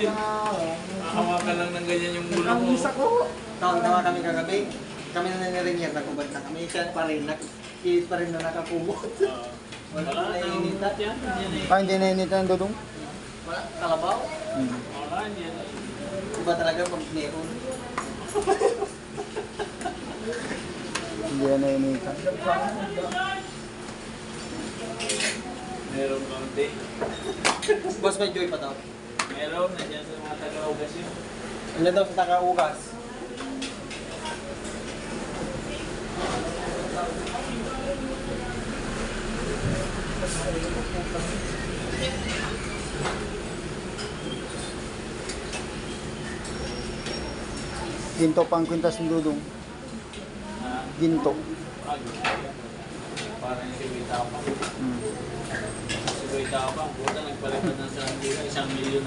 din. na- Hawakan lang ng ganyan yung ulo mo. isa ko. Tawag-tawa kami kagabi. Kami na naniringyar, nagubad na kami. Siya pa rin, nakikit pa rin na nakakumot. Ah, Wala na nang inita. yan. Yan eh. Ah, hindi na init ang dudong? Wala, kalabaw. Hmm. Wala, yan eh. Iba talaga pag meron. Hindi na initan. Meron konti. Boss, may joy pa daw. Meron, nandiyan sa mga taga-ugas yun. Ano daw sa takaugas? Ginto pang kwintas ng dudong. Ginto. Parang si Wita pa. Hmm. Si Wita pa. Buta nagpalitan ng sa isang milyon